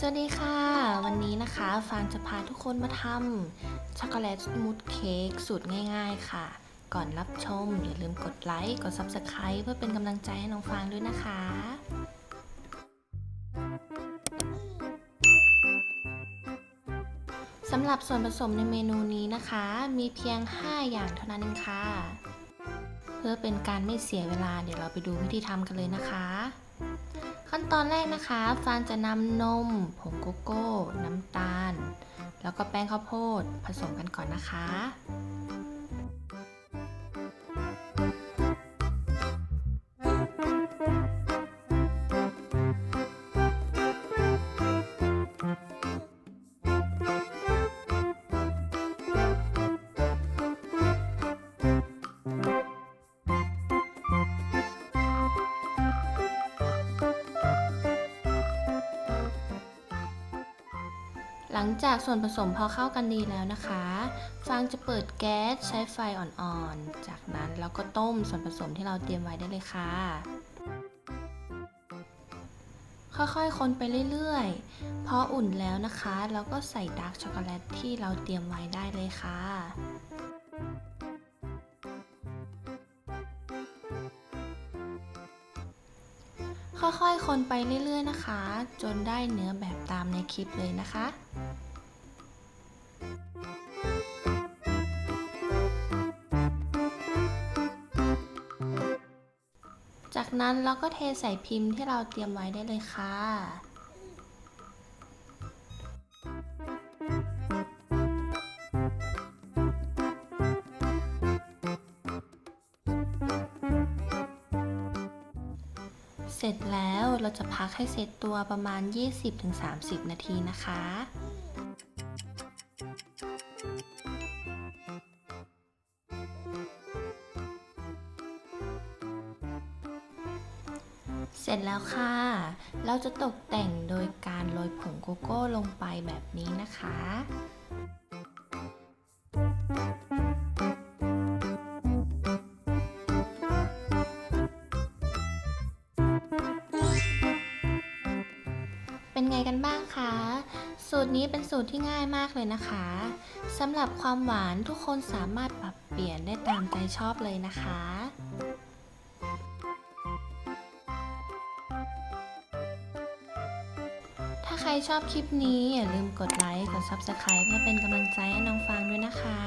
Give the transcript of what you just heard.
สวัสดีค่ะ วันนี้นะคะฟางจะพาทุกคนมาทำช็อกโกแลตมูสเค้กสูตรง่ายๆค่ะ ก่อนรับชม อย่าลืมกดไลค์ กด Subscribe เพื่อเป็นกำลังใจให้น้องฟางด้วยนะคะ สำหรับส่วนผสมในเมนูนี้นะคะ มีเพียง 5 อย่างเท่านั้นเองค่ะ เพื่อเป็นการไม่เสียเวลาเดี๋ยวเราไปดูวิธีทำกันเลยนะคะ ขั้นตอนแรกนะคะฟานจะนำนม ผงโกโก้ น้ำตาล แล้วก็แป้งข้าวโพดผสมกันก่อนนะคะ หลังจากส่วนผสมพอเข้ากันดีแล้วนะคะ ฟางจะเปิดแก๊สใช้ไฟอ่อนๆ จากนั้นเราก็ต้มส่วนผสมที่เราเตรียมไว้ได้เลยค่ะ ค่อยๆ คนไปเรื่อยๆ พออุ่นแล้วนะคะ เราก็ใส่ดาร์กช็อกโกแลตที่เราเตรียมไว้ได้เลยค่ะ ค่อยๆ คนไปเรื่อยๆนะคะ จนได้เนื้อแบบตามในคลิปเลยนะคะจากนั้นเราก็เทใส่พิมพ์ที่เราเตรียมไว้ได้เลยค่ะ เสร็จแล้วเราจะพักให้เสร็จตัวประมาณ 20-30 นาทีนะคะ เสร็จแล้วค่ะ เราจะตกแต่งโดยการโรยผงโกโก้ลงไปแบบนี้นะคะ ไงกันบ้างคะ สูตรนี้เป็นสูตรที่ง่ายมากเลยนะคะสำหรับความหวานทุกคนสามารถปรับเปลี่ยนได้ตามใจชอบเลยนะคะถ้าใครชอบคลิปนี้อย่าลืมกดไลค์ กด Subscribe เพื่อเป็นกำลังใจให้น้องฟางด้วยนะคะ